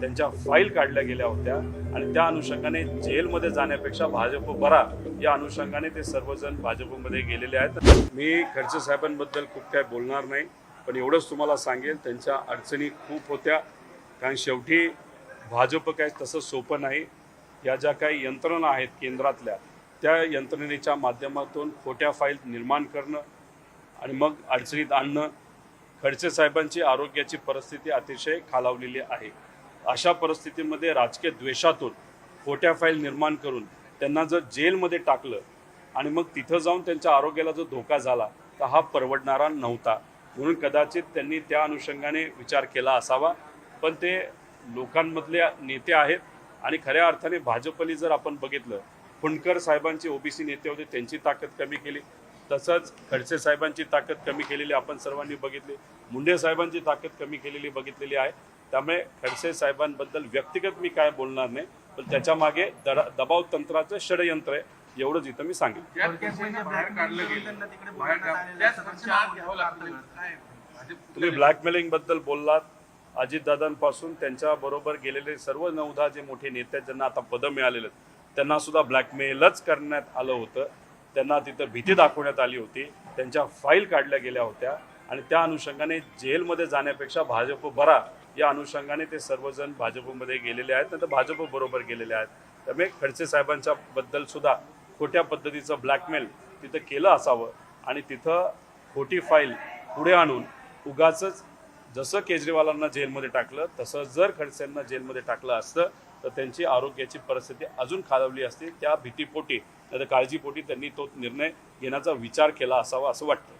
त्यांच्या फाईल काढल्या गेल्या होत्या. आणि त्या अनुषंगाने जेलमध्ये जाण्यापेक्षा भाजप बरा या अनुषंगाने ते सर्वजण भाजपमध्ये गेलेले आहेत. मी खडसे साहेबांबद्दल खूप काय बोलणार नाही पण एवढंच तुम्हाला सांगेल त्यांच्या अडचणी खूप होत्या. कारण शेवटी भाजप काय तसं सोपं नाही. या ज्या काही यंत्रणा आहेत केंद्रातल्या त्या यंत्रणेच्या माध्यमातून खोट्या फाईल निर्माण करणं आणि मग अडचणीत आणणं खडसे साहेबांची आरोग्याची परिस्थिती अतिशय खालावलेली आहे. अशा परिस्थितीमध्ये राजकीय द्वेषातून खोट्या फाईल निर्माण करून त्यांना जर जेलमध्ये टाकलं आणि मग तिथं जाऊन त्यांच्या आरोग्याला जो धोका झाला तर हा परवडणारा नव्हता. म्हणून कदाचित त्यांनी त्या अनुषंगाने विचार केला असावा. पण ते लोकांमधले नेते आहेत आणि खऱ्या अर्थाने भाजपली जर आपण बघितलं फुंडकर साहेबांचे ओबीसी नेते होते त्यांची ताकद कमी केली. तसंच खडसे साहेबांची ताकद कमी केलेली आपण सर्वांनी बघितली. मुंडे साहेबांची ताकद कमी केलेली बघितलेली आहे. त्यामुळे खडसे साहेबांबद्दल व्यक्तिगत मी काय बोलणार नाही पण त्याच्यामागे दडा दबाव तंत्राचं षडयंत्र आहे एवढंच इथं मी सांगेन. तुम्ही ब्लॅकमेलिंगबद्दल बोललात अजितदादांपासून त्यांच्या बरोबर गेलेले सर्व दहा जे मोठे नेते आहेत, ज्यांना आता पदं मिळालेले त्यांना सुद्धा ब्लॅकमेलच करण्यात आलं होतं. त्यांना तिथं भीती दाखवण्यात आली होती. त्यांच्या फाईल काढल्या गेल्या होत्या. आणि त्या अनुषंगाने जेलमध्ये जाण्यापेक्षा भाजप बरा. या अनुषंगाने ते सर्वजण भाजपमध्ये गेलेले आहेत नंतर भाजप बरोबर गेलेले आहेत. त्यामुळे खडसे साहेबांच्या बद्दल सुद्धा खोट्या पद्धतीचं ब्लॅकमेल तिथं केलं असावं. आणि तिथं खोटी फाईल पुढे आणून उगाच जसं केजरीवालांना जेलमध्ये टाकलं तसं जर खडसेंना जेलमध्ये टाकलं असतं तर त्यांची आरोग्याची परिस्थिती अजून खालावली असती. त्या भीतीपोटी नाही काळजीपोटी त्यांनी तो निर्णय घेण्याचा विचार केला असावा असं वाटतं.